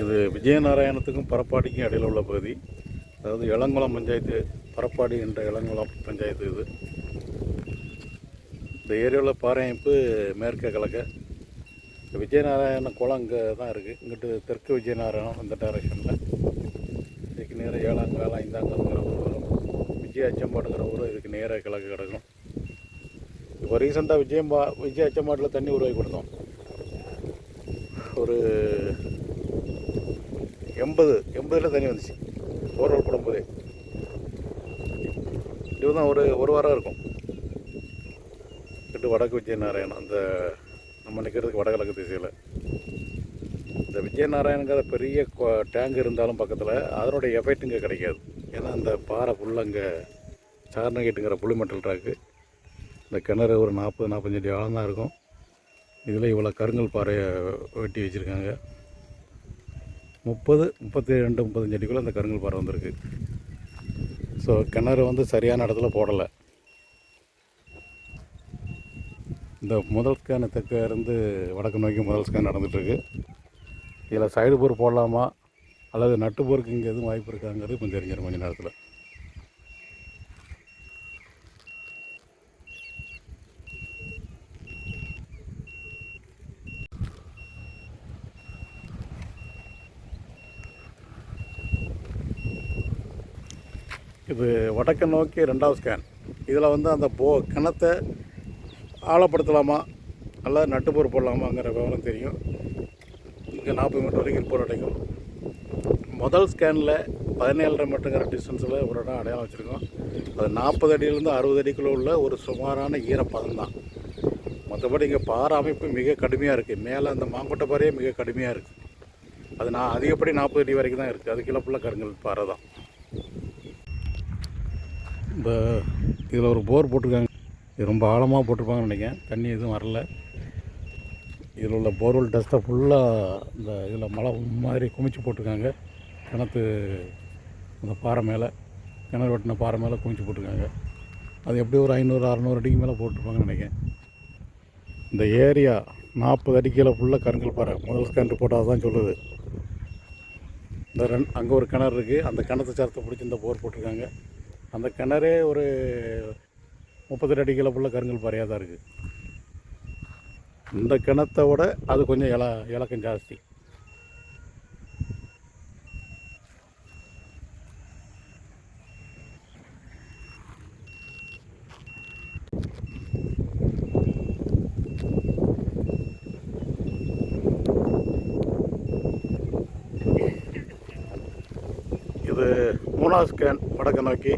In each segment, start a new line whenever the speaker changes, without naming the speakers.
இது விஜயநாராயணத்துக்கும் பரப்பாடிக்கும் இடையில் உள்ள பகுதி. அதாவது இளங்குளம் பஞ்சாயத்து பரப்பாடி என்ற இளங்குளம் பஞ்சாயத்து இது. இந்த ஏரியாவில் பாறையமைப்பு மேற்கே கிழக்க இந்த விஜயநாராயண குளம் இங்கே தான் இருக்குது இங்கிட்டு தெற்கு விஜயநாராயணம் இந்த டைரக்ஷனில் இதுக்கு நேராக ஏழாங்காலம் ஐந்தாங்கங்கிற ஊர் வரும். விஜய அச்சம்பாடுங்கிற ஊர் இதுக்கு நேராக கிழக்கு கிடக்கும். இப்போ ரீசெண்டாக விஜயம்பா விஜய அச்சம்பாட்டில் தண்ணி உருவாக்கி கொடுத்தோம். ஒரு எண்பது எண்பதில் தண்ணி வந்துச்சு. போர்வல் போடும்போதே. இதுதான் ஒரு ஒரு வாரம் இருக்கும். கிட்ட வடக்கு விஜயநாராயணம் அந்த நம்ம நிற்கிறதுக்கு வடகிழக்கு திசையில். இந்த விஜயநாராயணங்கிற பெரிய டேங்க் இருந்தாலும் பக்கத்தில் அதனுடைய எஃபெக்ட் இங்கே கிடைக்காது. ஏன்னா அந்த பாறை ஃபுல்லாக இங்கே சார்னகேட்டுங்கிற புளிமெட்டல் ட்ராக்கு இந்த கிணறு ஒரு நாற்பது நாற்பத்தஞ்சு அடி ஆழம் தான் இருக்கும். இதில் இவ்வளோ கருங்கல் பாறையை வெட்டி வச்சுருக்காங்க. முப்பது முப்பத்தி ரெண்டு முப்பத்தஞ்சு அடிக்குள்ளே அந்த கருங்கல் பாறை வந்திருக்கு. ஸோ கிணறு வந்து சரியான இடத்துல போடலை. இந்த முதல் ஸ்கேனு தெற்க இருந்து வடக்கு நோக்கி முதல் ஸ்கேன் நடந்துகிட்ருக்கு. இதில் சைடு போர் போடலாமா? அல்லது நட்டு போருக்கு இங்கே எதுவும் வாய்ப்பு இருக்காங்கிறது கொஞ்சம் தெரிஞ்சிடும் கொஞ்ச நேரத்தில் இது வடக்கு நோக்கி ரெண்டாவது ஸ்கேன் இதில் வந்து அந்த போ கிணத்தை ஆழப்படுத்தலாமா? நல்லா நட்டுப்போர் போடலாமாங்கிற விவரம் தெரியும். இங்கே நாற்பது மீட்டர் வரைக்கும் போர் அடைக்கும். முதல் ஸ்கேனில் பதினேழரை மீட்டருங்கிற டிஸ்டன்ஸில் ஒரு இடம் அடையாளம் வச்சுருக்கோம். அது நாற்பது அடியிலேருந்து அறுபது அடிக்குள்ளே உள்ள ஒரு சுமாரான ஈரப்பதம் தான். மற்றபடி இங்கே பாறை அமைப்பு மிக கடுமையாக இருக்குது மேலே அந்த மாங்கொட்டை பாறையே மிக கடுமையாக இருக்குது அது நான் அதிகப்படி நாற்பது அடி வரைக்கும் தான் இருக்குது அது கீழே ஃபுல்லாக கருங்கல் பாறை தான். இப்போ இதில் ஒரு போர் போட்டிருக்காங்க. இது ரொம்ப ஆழமாக போட்டிருப்பாங்கன்னு நினைக்கிறேன். தண்ணி எதுவும் வரல. இதில் உள்ள போர்வெல் டஸ்ட்டை ஃபுல்லாக இந்த இதில் மழை மாதிரி குமிச்சு போட்டிருக்காங்க. கிணத்து அந்த பாறை மேலே கிணறு வெட்டின பாறை மேலே குமிச்சு போட்டிருக்காங்க. அது எப்படி ஒரு ஐநூறு அறநூறு அடிக்கு மேலே போட்டிருப்பாங்கன்னு நினைக்கிறேன். இந்த ஏரியா நாற்பது அடிக்கையில் ஃபுல்லாக கருங்கல் பாறை. முதல் கன்று போட்டால் தான் சொல்லுது. இந்த ரெண் அங்கே ஒரு கிணறு இருக்குது அந்த கிணத்து சரத்தை பிடிச்சி இந்த போர் போட்டிருக்காங்க. அந்த கிணறே ஒரு முப்பத்தெட்டு அடி கீழே ஃபுல்லாக கருங்கல் பாறையாக தான் இருக்குது இந்த கிணத்தை விட அது கொஞ்சம் இல இலக்கம் ஜாஸ்தி. இது மூணாவது ஸ்கேன் வடக்கு நோக்கி.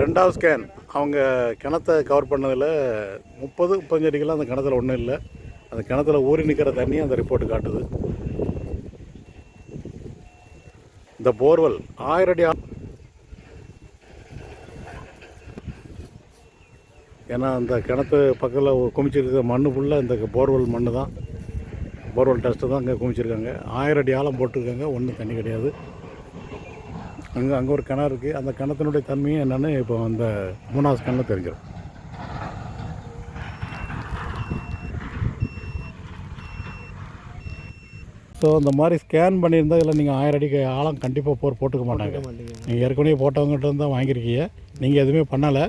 ரெண்டாவது ஸ்கேன் அவங்க கிணத்தை கவர் பண்ணதில் முப்பது முப்பத்தஞ்சு அடிக்கெல்லாம் அந்த கிணத்துல ஒன்றும் இல்லை. அந்த கிணத்துல ஊறி நிற்கிற தண்ணி அந்த ரிப்போர்ட் காட்டுது. இந்த போர்வெல் ஆயிரம் அடி ஏன்னா அந்த கிணத்து பக்கத்தில் குமிச்சிருக்கிற மண்ணு ஃபுல்லாக இந்த போர்வெல் மண்ணு தான் போர்வெல் டஸ்ட்டு தான் அங்கே குமிச்சிருக்காங்க. ஆயிரம் அடி ஆழம் போட்டிருக்காங்க. ஒன்றும் தண்ணி கிடையாது. அங்கே அங்கே ஒரு கிணறு இருக்குது அந்த கிணத்தினுடைய தன்மையும் என்னென்னு இப்போ அந்த மூணாவது ஸ்கேனில் தெரிஞ்சிடும் ஸோ இந்த மாதிரி ஸ்கேன் பண்ணியிருந்தா இதில் நீங்கள் ஆயிரம் அடிக்கு ஆழம் கண்டிப்பாக போர் போட்டுக்க மாட்டாங்க. நீங்கள் ஏற்கனவே போட்டவங்ககிட்ட இருந்தால் வாங்கியிருக்கீங்க. நீங்கள் எதுவுமே பண்ணலை.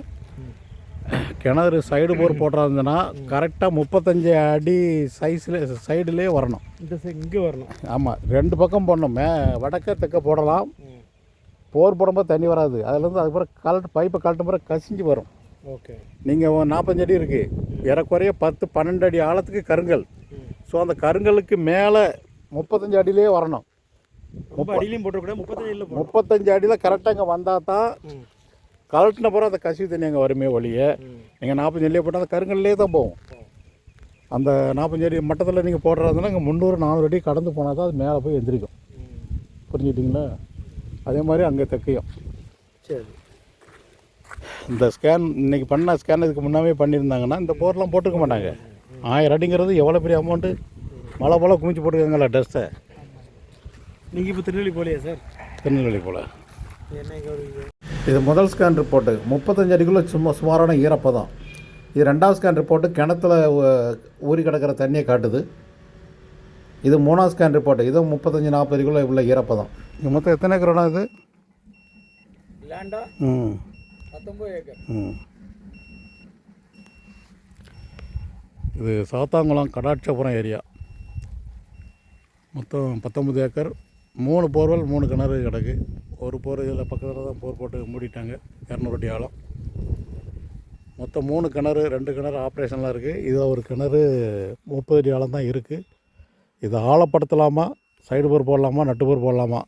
கிணறு சைடு போர் போட்டிருந்ததுன்னா கரெக்டாக முப்பத்தஞ்சு அடி சைஸில் சைடுலேயே வரணும்.
இந்த இங்கே வரணும்.
ஆமாம் ரெண்டு பக்கம் போடணும். மே வடக்க தெற்க போடலாம். போர் போடும்போது தண்ணி வராது. அதுலேருந்து அதுக்கப்புறம் கலட்டு பைப்பை கழட்டும் பிறகு கசிஞ்சு வரும்.
ஓகே.
நீங்கள் நாற்பத்தஞ்சு அடி இருக்குது ஏறக்குறைய பத்து பன்னெண்டு அடி ஆழத்துக்கு கருங்கல். ஸோ அந்த கருங்கலுக்கு மேலே முப்பத்தஞ்சு அடியிலே வரணும்.
அடியிலையும் போட்டுக்கூடாது முப்பத்தஞ்சில் போடும்
முப்பத்தஞ்சு அடியில் கரெக்டாக இங்கே வந்தால் தான். கலட்டின பிறகு அந்த கசிவு தண்ணி அங்கே வருமே ஒழிய. நீங்கள் நாற்பத்தஞ்சு அடியிலே போட்டால் அந்த கருங்கல்லே தான் போகும். அந்த நாற்பத்தஞ்சு அடி மட்டத்தில் நீங்கள் போடுறதுனால இங்கே முந்நூறு நானூறு அடி கடந்து போனால் தான் அது மேலே போய் எந்திரிக்கும். புரிஞ்சுக்கிட்டிங்களா? அதே மாதிரி அங்கே தெற்கையும்
சரி.
இந்த ஸ்கேன் இன்னைக்கு பண்ண ஸ்கேன் இதுக்கு முன்னாவே பண்ணியிருந்தாங்கன்னா இந்த போர்லாம் போட்டுக்க மாட்டாங்க. ஆயிரம் அடிங்கிறது எவ்வளோ பெரிய அமௌண்ட்டு மழை போல் குமிச்சு போட்டுருக்காங்களா டஸ்ட்டை
நீங்கள் இப்போ திருநெல்வேலி போகலையா சார்?
திருநெல்வேலி போல். இது? முதல் ஸ்கேன் ரிப்போர்ட்டு முப்பத்தஞ்சு அடிக்குள்ளே சும்மா சுமாரான ஈரப்பதம். இது ரெண்டாவது ஸ்கேன் ரிப்போர்ட்டு கிணத்துல ஊறி கிடக்கிற தண்ணியை காட்டுது.
இது மூணாவது ஸ்கேன் ரிப்போர்ட் இது முப்பத்தஞ்சு நாற்பது அடிக்குள்ளே உள்ள ஈரப்பதம்.
இது மொத்தம் எத்தனை ஏக்கர் இடம் இது? ம். இது சாத்தாங்குளம் கடாட்சபுரம் ஏரியா. மொத்தம் பத்தொம்பது ஏக்கர். மூணு போர்வெல் மூணு கிணறு கிடக்கு. ஒரு போர் இதில் பக்கத்தில் தான் போர் போட்டு மூடிட்டாங்க. இரநூறு அடி ஆழம். மொத்தம் மூணு கிணறு ரெண்டு கிணறு ஆப்ரேஷன்லாம் இருக்குது இதில் ஒரு கிணறு முப்பது அடி ஆழம் தான் இருக்குது இதை ஆழப்படுத்தலாமா சைடு போர் போடலாமா நட்டு போர் போடலாமா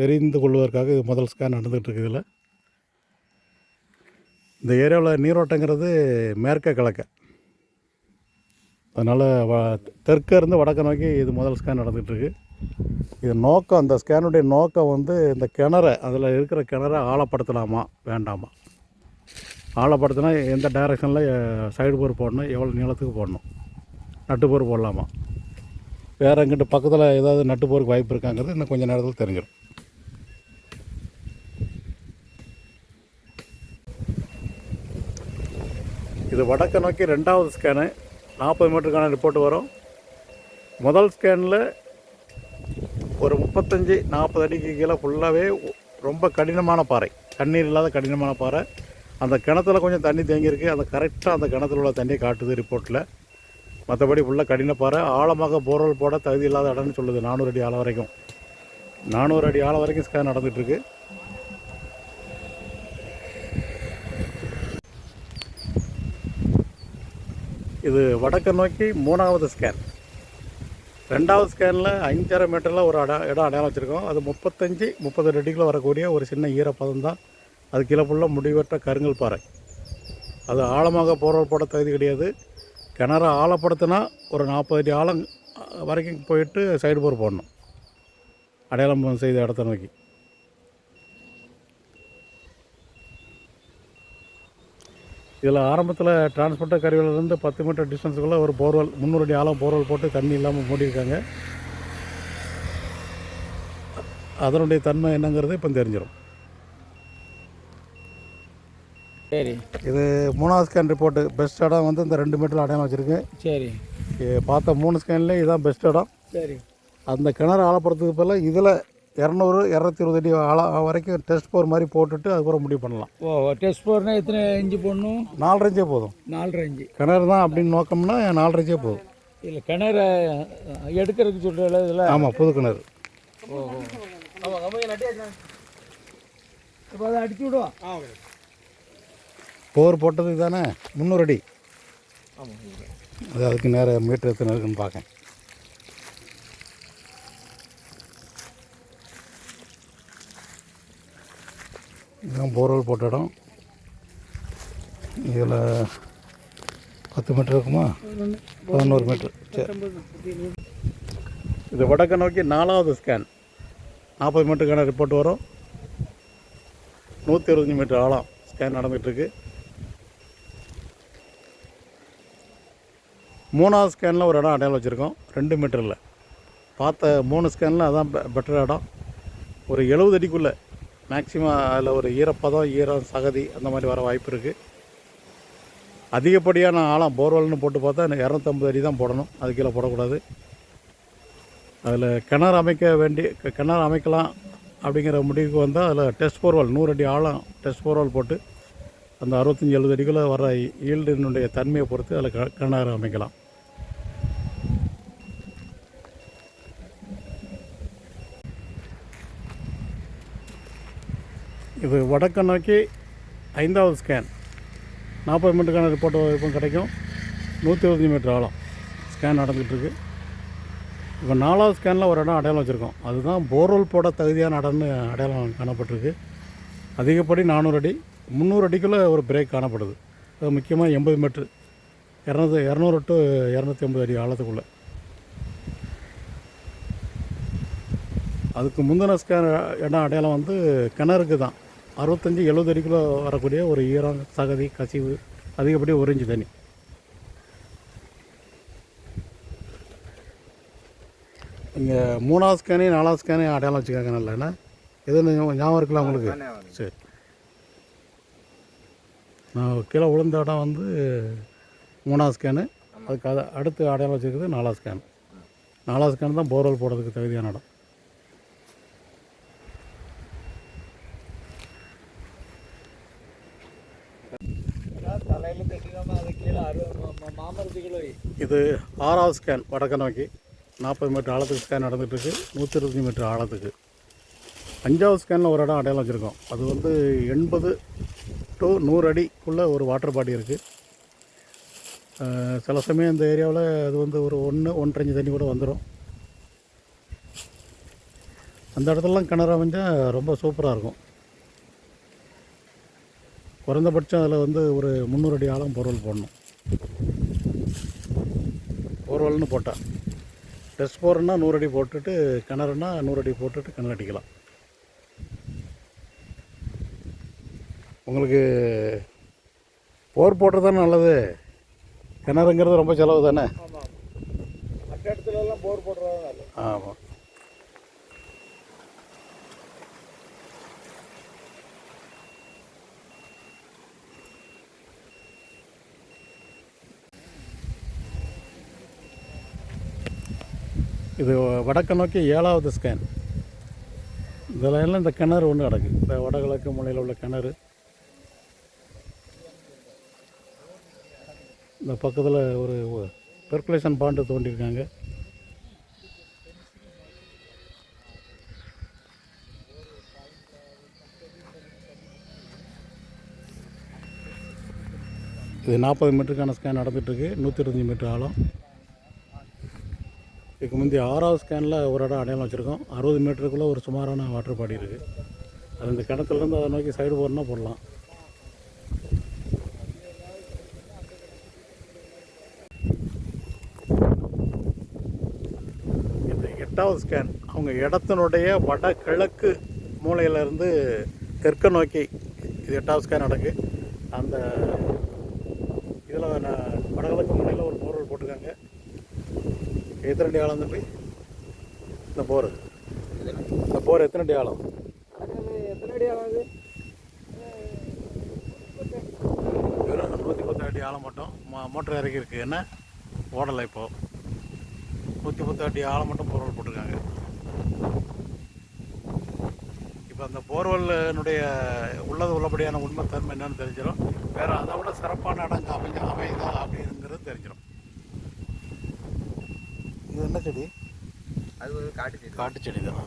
தெரிந்து கொள்வதற்காக இது முதல் ஸ்கேன் நடந்துகிட்டு இருக்குது இதில். இந்த ஏரியாவில் நீரோட்டங்கிறது மேற்க கிழக்க. அதனால் வ தெற்க இருந்து வடக்க நோக்கி இது முதல் ஸ்கேன் நடந்துகிட்ருக்கு இது நோக்கம் அந்த ஸ்கேனுடைய நோக்கம் வந்து இந்த கிணறை அதில் இருக்கிற கிணறை ஆழப்படுத்தலாமா வேண்டாமா? ஆழப்படுத்தினா எந்த டைரெக்ஷனில் சைடு போர் போடணும் எவ்வளோ நீளத்துக்கு போடணும் நட்டு போர் போடலாமா? வேறு எங்கிட்ட பக்கத்தில் ஏதாவது நட்டு போருக்கு வாய்ப்பு இருக்காங்கிறது இன்னும் கொஞ்சம் நேரத்தில் தெரிஞ்சிடும் இது வடக்கை நோக்கி ரெண்டாவது ஸ்கேனு நாற்பது மீட்டருக்கான ரிப்போர்ட் வரும். முதல் ஸ்கேனில் ஒரு முப்பத்தஞ்சு நாற்பது அடிக்கு கீழே ஃபுல்லாகவே ரொம்ப கடினமான பாறை. தண்ணீர் இல்லாத கடினமான பாறை. அந்த கிணத்துல கொஞ்சம் தண்ணி தேங்கியிருக்கு. அந்த கரெக்டாக அந்த கிணத்துல உள்ள தண்ணியை காட்டுது ரிப்போர்ட்டில் மற்றபடி ஃபுல்லாக கடினப்பாறை பாறை ஆழமாக போர்வல் போட தகுதி இல்லாத இடம்னு சொல்லுது நானூறு அடி ஆழம் வரைக்கும். நானூறு அடி ஆழம் வரைக்கும் ஸ்கேன் நடந்துகிட்ருக்கு இது வடக்கு நோக்கி மூணாவது ஸ்கேன் ரெண்டாவது ஸ்கேனில் அஞ்சரை மீட்டரில் ஒரு அட இடம் அடையாளம் வச்சுருக்கோம். அது முப்பத்தஞ்சு முப்பது அடிக்குள்ளே வரக்கூடிய ஒரு சின்ன ஈரப்பதம் தான். அது கீழே ஃபுல்லாக முடிவற்ற கருங்கல் பாறை. அது ஆழமாக போர்வல் போட தகுதி கிடையாது. கிணறு ஆழப்படுத்தினா ஒரு நாற்பது அடி ஆழம் வரைக்கும் போயிட்டு சைடு போர் போடணும். அடையாளம் செய்த இடத்த நோக்கி. இதில் ஆரம்பத்தில் டிரான்ஸ்போர்ட்டர் கருவியிலேருந்து பத்து மீட்டர் டிஸ்டன்ஸுக்குள்ளே ஒரு போர்வெல் முந்நூறு அடி ஆழம் போர்வெல் போட்டு தண்ணி இல்லாமல் மூடியிருக்காங்க. அதனுடைய தன்மை என்னங்கிறது இப்போ தெரிஞ்சிடும்
சரி.
இது மூணாவது ஸ்கேன் ரிப்போர்ட்டு பெஸ்ட் இடம் வந்து இந்த ரெண்டு மீட்டர் அடையாளம் வச்சுருக்கு.
சரி.
பார்த்த மூணு ஸ்கேன்லேயே இதுதான் பெஸ்ட் இடம்
சரி.
அந்த கிணறு ஆழப்படுறதுக்கு பதிலாக இதில் இரநூறு இரநூத்தி இருபது அடி ஆழம் வரைக்கும் டெஸ்ட் போர் மாதிரி போட்டுட்டு அதுக்கப்புறம் முடிவு பண்ணலாம்.
ஓ டெஸ்ட் போர்னா எத்தனை இன்ச்சு போடணும்?
நாலரை இன்ச்சே போதும்.
நாலரை இன்ச்சு
கிணறு தான் அப்படின்னு நோக்கம்னா நாலரை இன்ச்சே போதும்.
இல்லை கிணற எடுக்கிறதுக்கு சொல்கிற இதில்?
ஆமாம் புது கிணறு.
இப்போ அதை அடிச்சு விடுவா ஆ
போர் போட்டது தானே? முந்நூறு அடி. அது அதுக்கு நேர மீட்டர் எத்தனை இருக்குன்னு பார்க்கேன் இதுதான் போர்வெல் போட்ட இடம். இதில் பத்து மீட்டர் இருக்குமா? பதினோரு மீட்டர். சரி. இது வடக்க நோக்கி நாலாவது ஸ்கேன் நாற்பது மீட்டருக்கான ரிப்போர்ட் வரும். நூற்றி இருபத்தஞ்சி மீட்டர் ஆழம் ஸ்கேன் நடந்துகிட்ருக்கு மூணாவது ஸ்கேனில் ஒரு இடம் அடையாளம் வச்சுருக்கோம். ரெண்டு மீட்டரில் பார்த்த மூணு ஸ்கேனில் அதான் பெட்டர் இடம். ஒரு எழுபது அடிக்குள்ளே. மேக்சிமம் அதில் ஒரு ஈரப்பதம் ஈரம் சகதி அந்த மாதிரி வர வாய்ப்பு இருக்குது அதிகப்படியான ஆழம் போர்வெல்னு போட்டு பார்த்தா இரநூத்தம்பது அடி தான் போடணும். அது கீழே போடக்கூடாது. அதில் கிணறு அமைக்க வேண்டி கிணறு அமைக்கலாம் அப்படிங்கிற முடிவுக்கு வந்தால் அதில் டெஸ்ட் போர்வெல் நூறு அடி ஆழம் டெஸ்ட் போர்வெல் போட்டு அந்த அறுபத்தஞ்சி எழுபது அடிக்குள்ளே வர ஈல்டினுடைய தன்மையை பொறுத்து அதில் க- கிணறு அமைக்கலாம். இது வடக்கு நோக்கி ஐந்தாவது ஸ்கேன் நாற்பது மீட்டருக்கான ரிப்போர்ட் இப்போ கிடைக்கும். நூற்றி இருபத்தஞ்சி மீட்டர் ஆழம் ஸ்கேன் நடந்துகிட்ருக்கு இப்போ நாலாவது ஸ்கேனில் ஒரு இடம் அடையாளம் வச்சுருக்கோம். அதுதான் போர்வெல் போட தகுதியான இடம்னு அடையாளம் காணப்பட்டிருக்கு. அதிகப்படி நானூறு அடி முந்நூறு அடிக்குள்ளே ஒரு பிரேக் காணப்படுது. அது முக்கியமாக எண்பது மீட்ரு இரநூறு இரநூறு டு இரநூத்தி ஐம்பது அடி ஆழத்துக்குள்ளே. அதுக்கு முந்தின ஸ்கேன் இடம் அடையாளம் வந்து கிணறுக்கு தான். அறுபத்தஞ்சி எழுபது அடிக்குள்ளே வரக்கூடிய ஒரு ஈரம் சகதி கசிவு அதிகப்படி ஒரு இன்ச்சு தண்ணி. இங்கே மூணாவது ஸ்கேனையும் நாலாவது ஸ்கேனையும் அடையாளம் வச்சுக்காங்க நல்லா. என்ன? எது ஞா- ஞாபகம் இருக்கலாம் உங்களுக்கு? சரி. நான் கீழே விழுந்த இடம் வந்து மூணாவது ஸ்கேனு அதுக்கு அதை அடுத்து அடையாளம் வச்சுருக்குது நாலாவது ஸ்கேன் நாலாவது ஸ்கேன் தான் போர்வெல் போடுறதுக்கு தகுதியான இடம். இது ஆறாவது ஸ்கேன் வடக்க நோக்கி நாற்பது மீட்டர் ஆழத்துக்கு ஸ்கேன் நடந்துகிட்ருக்கு நூற்றி இருபத்தஞ்சி மீட்டர் ஆழத்துக்கு. அஞ்சாவது ஸ்கேனில் ஒரு இடம் அடையாளம் வச்சுருக்கோம். அது வந்து எண்பது டு நூறு அடிக்குள்ளே ஒரு வாட்டர் பாடி இருக்குது சில சமயம் இந்த ஏரியாவில் அது வந்து ஒரு ஒன்று ஒன்றரைஞ்சு தண்ணி கூட வந்துடும் அந்த இடத்துலலாம் கிணறு அமைஞ்சால் ரொம்ப சூப்பராக இருக்கும். குறைந்தபட்சம் அதில் வந்து ஒரு முந்நூறு அடி ஆழம் பொருள் போடணும். போர்வல்னு போட்டால் டெஸ்ட் போர்னால் நூறு அடி போட்டுட்டு கிணறுனா நூறு அடி போட்டுட்டு கிணறு அடிக்கலாம். உங்களுக்கு போர் போடுறது தானே நல்லது? கிணறுங்கிறது ரொம்ப செலவு தானே
போர் போடுறது
ஆமாம் இது வடக்கு நோக்கி ஏழாவது ஸ்கேன் இதில் எல்லாம் இந்த கிணறு ஒன்று கிடக்கு. இந்த வடகிழக்கு மூலையில் உள்ள கிணறு. இந்த பக்கத்தில் ஒரு பெர்குலேஷன் பாண்டு தோண்டியிருக்காங்க இது நாற்பது மீட்டருக்கான ஸ்கேன் நடந்துகிட்ருக்கு நூற்றி இருபத்தஞ்சி மீட்டர் ஆழம். இதுக்கு முந்தைய ஆறாவது ஸ்கேனில் ஒரு இடம் அடையாளம் வச்சுருக்கோம். அறுபது மீட்டருக்குள்ளே ஒரு சுமாரான வாட்டர் பாடி இருக்குது அது இந்த கிணத்துலேருந்து அதை நோக்கி சைடு போடணும்னா போடலாம். இந்த ஸ்கேன் அவங்க இடத்தினுடைய வடகிழக்கு மூலையிலேருந்து தெற்க நோக்கி இது எட்டாவது ஸ்கேன் நடக்கு அந்த இதில் நான் வடகிழக்கு மூலையில் ஒரு போர்வெல் போட்டிருக்காங்க. எத்தனை அடி ஆழம் தம்பி? இந்த போர். இந்த போர் எத்தனை அடி ஆழம்?
எத்தனை அடி
ஆழம் நூற்றி பத்து அடி ஆழம் மட்டும் மோ மோட்டர் இறக்கி இருக்கு என்ன? ஓடலை இப்போது நூற்றி பத்து அடி ஆழம் மட்டும் போர்வெல் போட்டிருக்காங்க. இப்போ அந்த போர்வெல்லினுடைய உள்ளது உள்ளபடியான உண்மைத்தன்மை என்னன்னு தெரிஞ்சிடும் வேறு அதை விட சிறப்பான இடங்க அமைஞ்ச அமையுதா அப்படிங்கிறது தெரிஞ்சிடும் இது என்ன செடி?
அது ஒரு காட்டு செடி.
காட்டு செடி தான்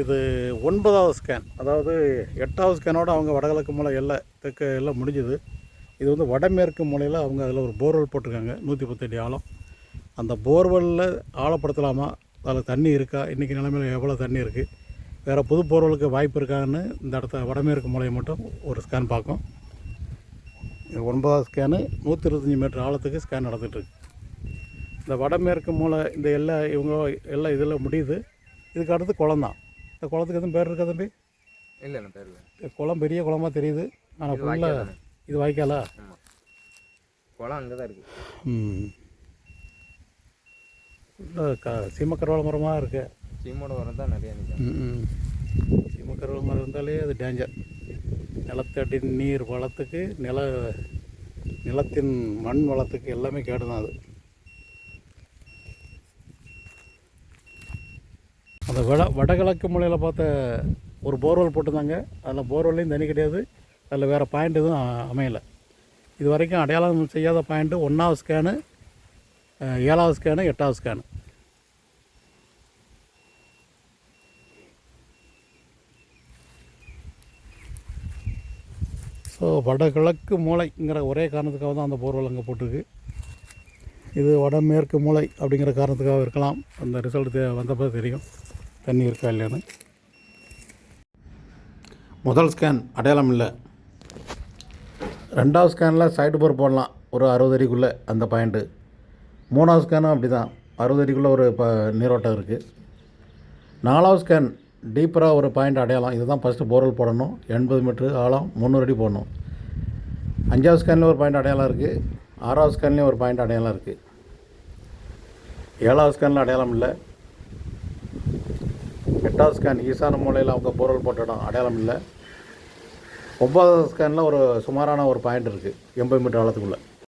இது ஒன்பதாவது ஸ்கேன் அதாவது எட்டாவது ஸ்கேனோடு அவங்க வடகிழக்கு மூலை எல்லை தெற்கு எல்லாம் முடிஞ்சுது. இது வந்து வடமேற்கு மூலையில் அவங்க அதில் ஒரு போர்வெல் போட்டிருக்காங்க நூற்றி பத்தடி ஆழம். அந்த போர்வெல்லில் ஆழப்படுத்தலாமா? அதில் தண்ணி இருக்கா? இன்றைக்கி நிலைமையில் எவ்வளோ தண்ணி இருக்குது வேறு புது போர்வெலுக்கு வாய்ப்பு இருக்கான்னு இந்த இடத்த வடமேற்கு மூலையை மட்டும் ஒரு ஸ்கேன் பார்க்கும். இது ஒன்பதாவது ஸ்கேனு நூற்றி இருபத்தஞ்சி மீட்டர் ஆழத்துக்கு ஸ்கேன் நடந்துகிட்ருக்கு இந்த வடமேற்கு மூலை இந்த எல்லை இவங்க எல்லாம் இதில் முடியுது. இதுக்கு அடுத்து குளம் தான். இந்த குளத்துக்கு எதுவும் பேர் இருக்கா தம்பி?
இல்லை இல்லை பேர்
இந்த குளம் பெரிய குளமாக தெரியுது. ஆனால்
இது
ஃபுல்லாக? இது வாய்க்காலா?
குளம் அங்கே தான் இருக்குது
ம் க சீமக்கரவாழ மரமாக இருக்கு.
சீமோட உரம் தான் நிறையா
ம் சீமக்கரவாழ மரம் இருந்தாலே அது டேஞ்சர் நிலத்தடி நீர் வளத்துக்கு நில நிலத்தின் மண் வளத்துக்கு எல்லாமே கேடு தான் அது. அந்த வட வடகிழக்கு மூலையில் பார்த்த ஒரு போர்வெல் போட்டிருந்தாங்க. அதில் போர்வெல்லையும் தண்ணி கிடையாது. அதில் வேறு பாயிண்ட் எதுவும் அமையலை. இது வரைக்கும் அடையாளம் செய்யாத பாயிண்ட்டு ஒன்றாவது ஸ்கேனு ஏழாவது ஸ்கேனு எட்டாவது ஸ்கேனு ஸோ வடகிழக்கு மூளைங்கிற ஒரே காரணத்துக்காக தான் அந்த போர்வெல் அங்கே போட்டிருக்கு. இது வடமேற்கு மூளை அப்படிங்கிற காரணத்துக்காக இருக்கலாம். அந்த ரிசல்ட் வந்தப்போ தெரியும். தண்ணி இருக்கா இல்லையான்னு முதல் ஸ்கேன் அடையாளம் இல்லை ரெண்டாவது ஸ்கேனில் சைடு போர் போடலாம். ஒரு அறுபது அடிக்குள்ளே அந்த பாயிண்ட்டு மூணாவது ஸ்கேனும் அப்படி தான் அறுபது அடிக்குள்ளே ஒரு ப நீரோட்டம் இருக்குது நாலாவது ஸ்கேன் டீப்பராக ஒரு பாயிண்ட் அடையாளம். இதுதான் ஃபஸ்ட்டு போர்வெல் போடணும். எண்பது மீட்ரு ஆழம் முந்நூறு அடி போடணும். அஞ்சாவது ஸ்கேன்லேயும் ஒரு பாயிண்ட் அடையாளம் இருக்குது ஆறாவது ஸ்கேன்லேயும் ஒரு பாயிண்ட் அடையாளம் இருக்குது ஏழாவது ஸ்கேனில் அடையாளம் இல்லை. எட்டாவது ஸ்கேன் ஈசான மூலையில் அவங்க போரல் போட்ட இடம் அடையாளம் இல்லை. ஒன்பதாவது ஸ்கேனில் ஒரு சுமாரான ஒரு பாயிண்ட் இருக்குது எண்பது மீட்டர் ஆழத்துக்குள்ளே.